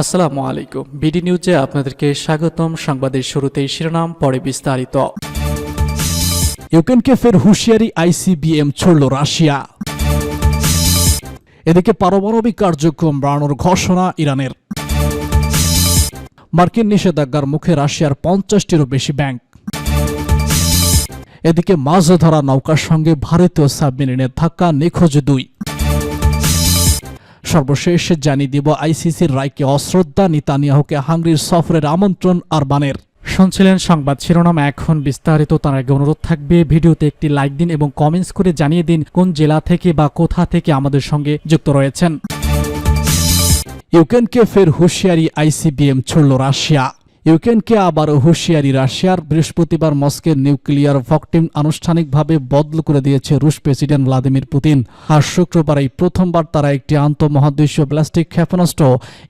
আসসালামু আলাইকুম। বিডি নিউজে আপনাদেরকে স্বাগতম। সংবাদের শুরুতেই শিরোনাম, পরে বিস্তারিত। ইউক্রেনকে ফের হুঁশিয়ারি আইসিবিএম ছড়ল রাশিয়া। এদিকে পারমাণবিক কার্যক্রম বাড়ানোর ঘোষণা ইরানের। মার্কিন নিষেধাজ্ঞার মুখে রাশিয়ার পঞ্চাশটিরও বেশি ব্যাংক। এদিকে মাছ ধরা নৌকার সঙ্গে ভারতীয় সাবমেরিনের ধাক্কা নিখোঁজ দুই। সর্বশেষ জানিয়ে দিব আইসিসির রায়কে অশ্রদ্ধা নিতানিয়াহুকে হাঙ্গরির সফরের আমন্ত্রণ আরবানের শুনছিলেন সংবাদ শিরোনাম এখন বিস্তারিত তার আগে অনুরোধ থাকবে ভিডিওতে একটি লাইক দিন এবং কমেন্টস করে জানিয়ে দিন কোন জেলা থেকে বা কোথা থেকে আমাদের সঙ্গে যুক্ত রয়েছেন। ইউক্রেনকে ফের হুঁশিয়ারি আইসিবিএম ছড়ল রাশিয়া। ইউক্রেনকে আবার হুঁশিয়ারি, রাশিয়ার বৃহস্পতিবার মস্কের নিউক্লিয়ার ভকটিম আনুষ্ঠানিকভাবে বদল করে দিয়েছে রুশ প্রেসিডেন্ট ভ্লাদিমির পুতিন। আর শুক্রবার এই প্রথমবার তারা একটি আন্তঃমহাদেশীয় ব্লাস্টিক ক্ষেপণাস্ত্র,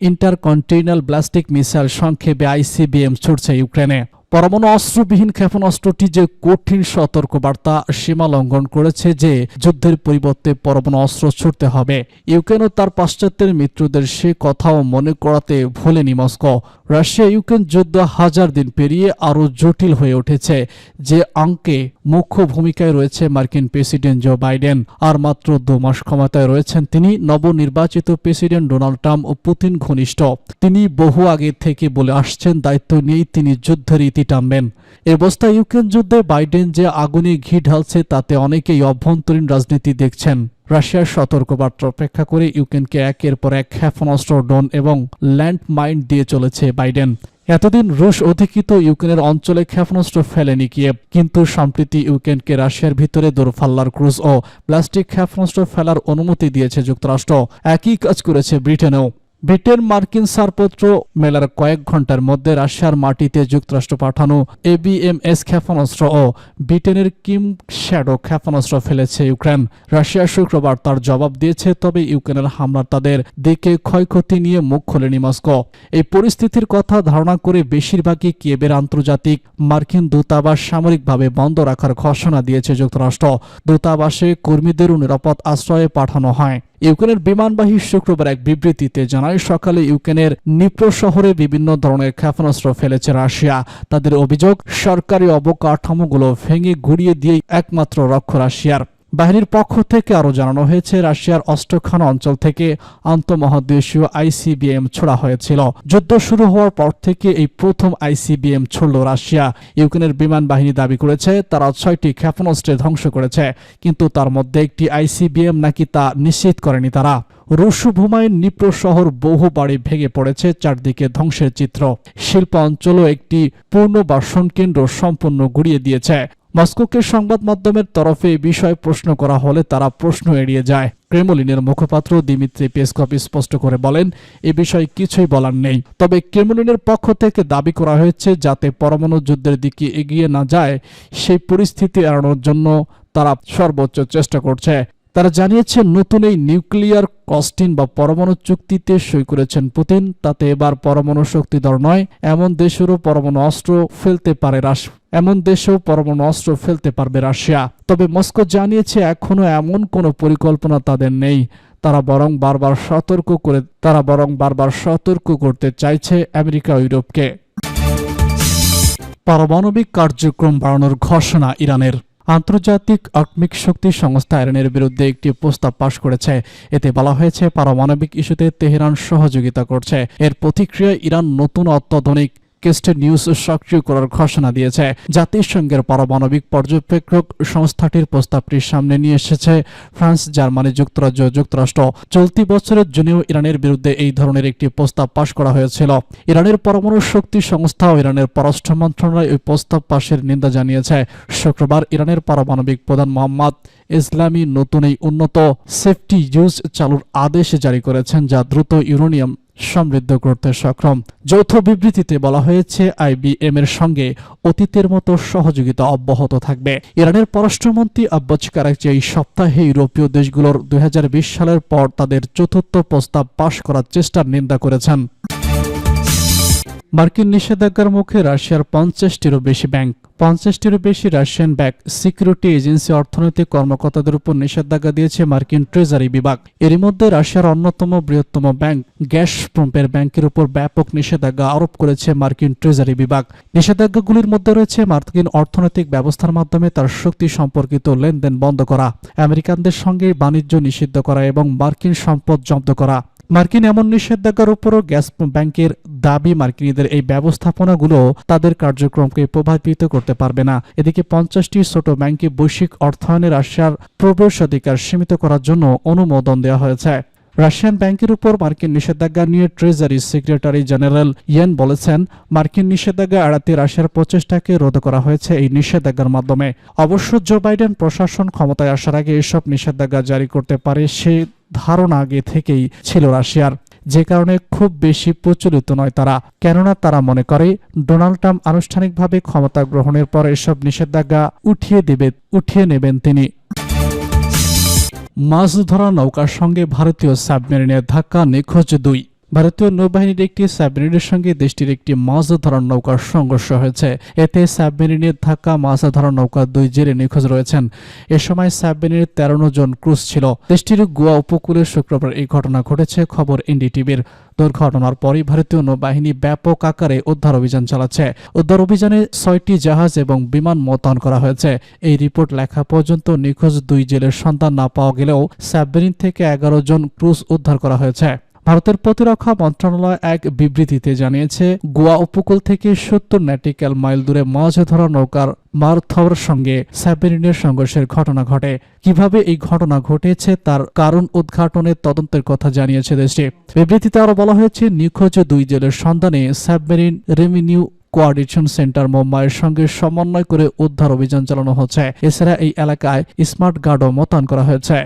ইন্টারকন্টিনেন্টাল ব্লাস্টিক মিসাইল সংক্ষেপে আইসিবিএম ছুটছে ইউক্রেনে। পরমাণু অস্ত্রবিহীন ক্ষেপণাস্ত্রটি যে কঠিন সতর্কবার্তা, সীমা লঙ্ঘন করেছে যে যুদ্ধের পরিবর্তে পরমাণু অস্ত্র ছুটতে হবে। ইউক্রেন ও তার পাশ্চাত্যের মিত্রদের সে কথাও মনে করাতে ভোলেনি মস্কো। রাশিয়া ইউক্রেন যুদ্ধ হাজার দিন পেরিয়ে আরও জটিল হয়ে উঠেছে। যে অঙ্কে মুখ্য ভূমিকায় রয়েছে মার্কিন প্রেসিডেন্ট জো বাইডেন, আর মাত্র দু মাস ক্ষমতায় রয়েছেন তিনি নবনির্বাচিত প্রেসিডেন্ট ডোনাল্ড ট্রাম্প ও পুতিন ঘনিষ্ঠ। তিনি বহু আগে থেকে বলে আসছেন, দায়িত্ব নিয়েই তিনি যুদ্ধের ইতি টানবেন। এ অবস্থায় ইউক্রেন যুদ্ধে বাইডেন যে আগুনে ঘি ঢালছে, তাতে অনেকেই অভ্যন্তরীণ রাজনীতি দেখছেন। রাশিয়ার সতর্কবার্তা অপেক্ষা করে ইউক্রেনকে একের পর এক ক্ষেপণাস্ত্র, ড্রোন এবং ল্যান্ড মাইন দিয়ে চলেছে বাইডেন। এতদিন রুশ অধিকৃত ইউক্রেনের অঞ্চলে ক্ষেপণাস্ত্র ফেলেনি কিয়েভ, কিন্তু সম্প্রতি ইউক্রেনকে রাশিয়ার ভিতরে দূরফাল্লার ক্রুজ ও প্লাস্টিক ক্ষেপণাস্ত্র ফেলার অনুমতি দিয়েছে যুক্তরাষ্ট্র। একই কাজ করেছে ব্রিটেনেও। ব্রিটেন মার্কিন সারপত্র মেলার কয়েক ঘণ্টার মধ্যে রাশিয়ার মাটিতে যুক্তরাষ্ট্র পাঠানো এবিএমএস ক্ষেপণাস্ত্র ও ব্রিটেনের কিম শ্যাডো ক্ষেপণাস্ত্র ফেলেছে ইউক্রেন। রাশিয়া শুক্রবার তার জবাব দিয়েছে, তবে ইউক্রেনের হামলা তাদের দিকে ক্ষয়ক্ষতি নিয়ে মুখ খোলেনি মস্কো। এই পরিস্থিতির কথা ধারণা করে বেশিরভাগই কিয়েবের আন্তর্জাতিক মার্কিন দূতাবাস সামরিকভাবে বন্ধ রাখার ঘোষণা দিয়েছে যুক্তরাষ্ট্র। দূতাবাসে কর্মীদেরও নিরাপদ আশ্রয়ে পাঠানো হয়। ইউক্রেনের বিমানবাহী শুক্রবার এক বিবৃতিতে জানায়, সকালে ইউক্রেনের নিপ্রো শহরে বিভিন্ন ধরনের ক্ষেপণাস্ত্র ফেলেছে রাশিয়া। তাদের অভিযোগ, সরকারি অবকাঠামোগুলো ভেঙে গুড়িয়ে দিয়ে একমাত্র রক্ষ রাশিয়ার। বাহিনীর পক্ষ থেকে আরও জানানো হয়েছে, রাশিয়ার অষ্টখান অঞ্চল থেকে আন্তঃমহাদেশীয় আইসিবিএম ছোড়া হয়েছিল। যুদ্ধ শুরু হওয়ার পর থেকে এই প্রথম আইসিবিএম ছড়ল রাশিয়া। ইউক্রেনের বিমান বাহিনী দাবি করেছে, তারা ছয়টি ক্ষেপণাস্ত্রে ধ্বংস করেছে, কিন্তু তার মধ্যে একটি আইসিবিএম নাকি তা নিশ্চিত করেনি তারা। রুশু ভূমায় নিপ্র শহর বহু বাড়ি ভেঙে পড়েছে, চারদিকে ধ্বংসের চিত্র। শিল্প অঞ্চলও একটি পুনর্বাসন কেন্দ্র সম্পূর্ণ গুড়িয়ে দিয়েছে। মস্কোকে সংবাদ মাধ্যমের তরফে এই বিষয়ে প্রশ্ন করা হলে তারা প্রশ্ন এড়িয়ে যায়। ক্রেমলিনের মুখপাত্র দিমিত্রি পেসকপ স্পষ্ট করে বলেন, এ বিষয়ে কিছুই বলার নেই। তবে ক্রেমলিনের পক্ষ থেকে দাবি করা হয়েছে, যাতে পরমাণু যুদ্ধের দিকে এগিয়ে না যায়, সেই পরিস্থিতি এড়ানোর জন্য তারা সর্বোচ্চ চেষ্টা করছে। তারা জানিয়েছে, নতুন এই নিউক্লিয়ার কস্টিন বা পরমাণু চুক্তিতে সই করেছেন পুতিন। তাতে এবার পরমাণু শক্তিধর নয়, এমন দেশেরও পরমাণু অস্ত্র ফেলতে পারে রাশ এমন দেশেও পরমাণু অস্ত্র ফেলতে পারবে রাশিয়া। তবে মস্কো জানিয়েছে এখনও এমন কোনো পরিকল্পনা তাদের নেই। তারা বরং বারবার সতর্ক করে, তারা বরং বারবার সতর্ক করতে চাইছে আমেরিকা ইউরোপকে। পারমাণবিক কার্যক্রম বাড়ানোর ঘোষণা ইরানের। আন্তর্জাতিক আত্মিক শক্তি সংস্থা ইরানের বিরুদ্ধে একটি প্রস্তাব পাশ করেছে। এতে বলা হয়েছে, পারমাণবিক ইস্যুতে তেহরান সহযোগিতা করছে। এর প্রতিক্রিয়ায় ইরান নতুন অত্যাধুনিক কেস্টে নিউজ সক্রিয় করার ঘোষণা দিয়েছে। জাতিসংঘের পারমাণবিক পর্যবেক্ষক সংস্থাটির প্রস্তাবটির সামনে নিয়ে এসেছে ফ্রান্স, জার্মানি যুক্তরাজ্য যুক্তরাষ্ট্র। চলতি বছরের জুনেও ইরানের বিরুদ্ধে এই ধরনের একটি প্রস্তাব পাশ করা হয়েছিল। ইরানের পরমাণু শক্তি সংস্থা ও ইরানের পররাষ্ট্র মন্ত্রণালয় ওই প্রস্তাব পাশের নিন্দা জানিয়েছে। শুক্রবার ইরানের পারমাণবিক প্রধান মোহাম্মদ ইসলামী নতুন এই উন্নত সেফটি ইউজ চালুর আদেশ জারি করেছেন, যা দ্রুত ইউরেনিয়াম সমৃদ্ধ করতে সক্ষম। যৌথ বিবৃতিতে বলা হয়েছে, আইবিএম এর সঙ্গে অতীতের মতো সহযোগিতা অব্যাহত থাকবে। ইরানের পররাষ্ট্রমন্ত্রী আব্বাস কারাকচি এই সপ্তাহে ইউরোপীয় দেশগুলোর দুই হাজার বিশ সালের পর তাদের চতুর্থ প্রস্তাব পাশ করার চেষ্টার নিন্দা করেছেন। মার্কিন নিষেধাজ্ঞার মুখে রাশিয়ার পঞ্চাশটিরও বেশি ব্যাংক, পঞ্চাশটিরও বেশি রাশিয়ান ব্যাংক, সিকিউরিটি এজেন্সি, অর্থনৈতিক কর্মকর্তাদের উপর নিষেধাজ্ঞা দিয়েছে মার্কিন ট্রেজারি বিভাগ। এরই মধ্যে রাশিয়ার অন্যতম বৃহত্তম ব্যাংক গ্যাস পাম্পের ব্যাংকের উপর ব্যাপক নিষেধাজ্ঞা আরোপ করেছে মার্কিন ট্রেজারি বিভাগ। নিষেধাজ্ঞাগুলির মধ্যে রয়েছে মার্কিন অর্থনৈতিক ব্যবস্থার মাধ্যমে তার শক্তি সম্পর্কিত লেনদেন বন্ধ করা, আমেরিকানদের সঙ্গে বাণিজ্য নিষিদ্ধ করা এবং মার্কিন সম্পদ জব্দ করা। মার্কিন এমন নিষেধাজ্ঞার উপরও গ্যাস ব্যাংকের দাবি মার্কিনীদের এই ব্যবস্থাপনাগুলো তাদের কার্যক্রমকে প্রভাবিত করতে পারবে না। এদিকে পঞ্চাশটি ছোট ব্যাংকে বৈশ্বিক অর্থায়নে রাশিয়ার প্রবেশাধিকার সীমিত করার জন্য অনুমোদন দেওয়া হয়েছে। রাশিয়ান ব্যাংকের উপর মার্কিন নিষেধাজ্ঞা নিয়ে ট্রেজারি সেক্রেটারি জেনারেল ইয়েন বলেছেন, মার্কিন নিষেধাজ্ঞা এড়াতে রাশিয়ার প্রচেষ্টাকে রোধ করা হয়েছে এই নিষেধাজ্ঞার মাধ্যমে। অবশ্য জো বাইডেন প্রশাসন ক্ষমতায় আসার আগে এসব নিষেধাজ্ঞা জারি করতে পারে সে ধারণা আগে থেকেই ছিল রাশিয়ার। যে কারণে খুব বেশি প্রচলিত নয় তারা। কেননা তারা মনে করে, ডোনাল্ড ট্রাম্প আনুষ্ঠানিকভাবে ক্ষমতা গ্রহণের পর এসব নিষেধাজ্ঞা উঠিয়ে দেবে, উঠিয়ে নেবেন তিনি। মাছ ধরা নৌকার সঙ্গে ভারতীয় সাবমেরিনের ধাক্কা নিখোঁজ দুই। ভারতীয় নৌবাহিনীর একটি সাবমেরিনের সঙ্গে দেশটির একটি মাছ ধরার নৌকার সংঘর্ষ হয়েছে। এতে সাবমেরিনের ধাক্কা মাছ ধরার নৌকা দুই জেলে নিখোঁজ রয়েছেন। এ সময় সাবমেরিনের তেরো জন ক্রুজ ছিল। দেশটির গোয়া উপকূলে শুক্রবার এই ঘটনা ঘটেছে, খবর এনডিটিভির। দুর্ঘটনার পরই ভারতীয় নৌবাহিনী ব্যাপক আকারে উদ্ধার অভিযান চালাচ্ছে। উদ্ধার অভিযানে ছয়টি জাহাজ এবং বিমান মোতায়েন করা হয়েছে। এই রিপোর্ট লেখা পর্যন্ত নিখোঁজ দুই জেলের সন্তান না পাওয়া গেলেও সাবমেরিন থেকে এগারো জন ক্রুজ উদ্ধার করা হয়েছে। ভারতের প্রতিরক্ষা মন্ত্রণালয় এক বিবৃতিতে জানিয়েছে, গোয়া উপকূল থেকে সত্তর ন্যাটিক্যাল মাইল দূরে মাছ ধরা নৌকার মারথর সঙ্গে সাবমেরিনের সংঘর্ষের ঘটনা ঘটে। কীভাবে এই ঘটনা ঘটেছে তার কারণ উদ্ঘাটনের তদন্তের কথা জানিয়েছে দেশটি। বিবৃতিতে আরও বলা হয়েছে, নিখোঁজ দুই জেলের সন্ধানে সাবমেরিন রেভিনিউ কোয়ার্ডিনেশন সেন্টার মুম্বাইয়ের সঙ্গে সমন্বয় করে উদ্ধার অভিযান চালানো হচ্ছে। এছাড়া এই এলাকায় স্মার্ট গার্ডও মোতায়েন করা হয়েছে।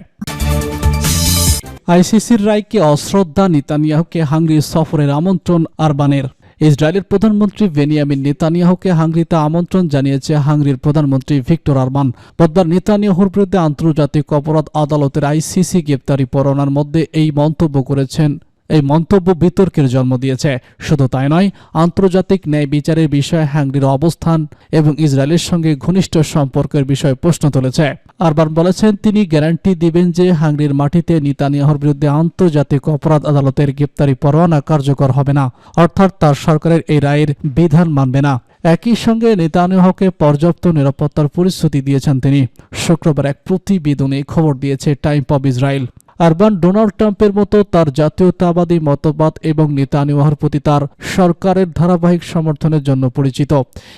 আইসিসির রায়কে অশ্রদ্ধা নেতানিয়াহুকে হাঙ্গরি সফরের আমন্ত্রণ আরবানের ইসরায়েলের প্রধানমন্ত্রী বেনিয়ামিন নেতানিয়াহুকে হাঙ্গরিতে আমন্ত্রণ জানিয়েছে হাঙ্গরির প্রধানমন্ত্রী ভিক্টর আরবান বুধবার নেতানিয়াহুর বিরুদ্ধে আন্তর্জাতিক অপরাধ আদালতের আইসিসি গ্রেপ্তারি পরোয়ানার মধ্যে এই মন্তব্য করেছেন। এই মন্তব্য বিতর্কের জন্ম দিয়েছে। শুধু তাই নয়, আন্তর্জাতিক ন্যায় বিচারের বিষয়ে হাঙ্গরির অবস্থান এবং ইসরায়েলের সঙ্গে ঘনিষ্ঠ সম্পর্কের বিষয়ে প্রশ্ন তুলেছে। আরবার বলেছেন, তিনি গ্যারান্টি দিবেন যে হাঙ্গরির মাটিতে নিতানিয়াহর বিরুদ্ধে আন্তর্জাতিক অপরাধ আদালতের গ্রেপ্তারি পরোয়ানা কার্যকর হবে না, অর্থাৎ তার সরকারের এই রায়ের বিধান মানবে না। একই সঙ্গে নেতানিয়াহকে পর্যাপ্ত নিরাপত্তার প্রতিশ্রুতি দিয়েছেন তিনি। শুক্রবার এক প্রতিবেদনে খবর দিয়েছে Time of Israel. Orban Donald ট্রাম্পের মতো তার জাতীয়তাবাদী মতবাদ এবং নেতানিয়াহুর প্রতি তার সরকারের ধারাবাহিক সমর্থনের জন্য পরিচিত।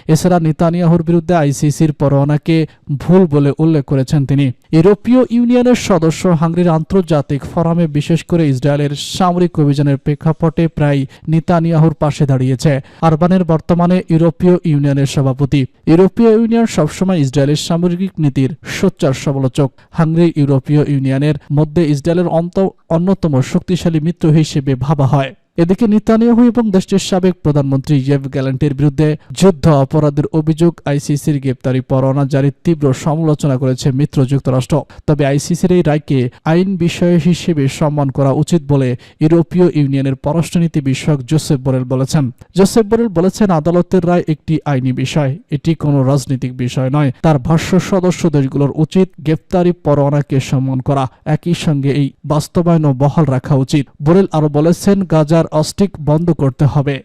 এছাড়া নেতানিয়াহুর বিরুদ্ধে আইসিসির পরোয়ানাকে ভুল বলে উল্লেখ করেছেন তিনি। ইউরোপীয় ইউনিয়নের সদস্য হাঙ্গরির আন্তর্জাতিক ফোরামে বিশেষ করে ইসরায়েলের সামরিক অভিযানের প্রেক্ষাপটে প্রায় নেতানিয়াহুর পাশে দাঁড়িয়েছে। আরবানের বর্তমানে ইউরোপীয় ইউনিয়নের সভাপতি। ইউরোপীয় ইউনিয়ন সবসময় ইসরায়েলের সামরিক নীতির সোচ্চার সমালোচক। হাঙ্গরি ইউরোপীয় ইউনিয়নের মধ্যে ইসরায়েলের অন্ত অন্যতম শক্তিশালী মিত্র হিসেবে ভাবা হয়। এদিকে নেতানিয়াহু এবং দেশটির সাবেক প্রধানমন্ত্রী ইয়েভ গ্যালান্টের বিরুদ্ধে যুদ্ধ অপরাধের অভিযোগ আইসিসির গ্রেপ্তারি পরোয়ানা জারির তীব্র সমালোচনা করেছে মিত্র যুক্তরাষ্ট্র। তবে আইসিসির এই রায়কে আইন বিষয় হিসেবে সম্মান করা উচিত বলে ইউরোপীয় ইউনিয়নের পররাষ্ট্রনীতি বিষয়ক জোসেফ বোরেল বলেছেন। জোসেফ বোরেল বলেছেন, আদালতের রায় একটি আইনি বিষয়, এটি কোনো রাজনৈতিক বিষয় নয়। তার ভাষ্য, সদস্য দেশগুলোর উচিত গ্রেপ্তারি পরোয়ানাকে সম্মান করা। একই সঙ্গে এই বাস্তবায়নও বহাল রাখা উচিত। বোরেল আরও বলেছেন গাজার অস্টিক বন্ধ করতে হবে।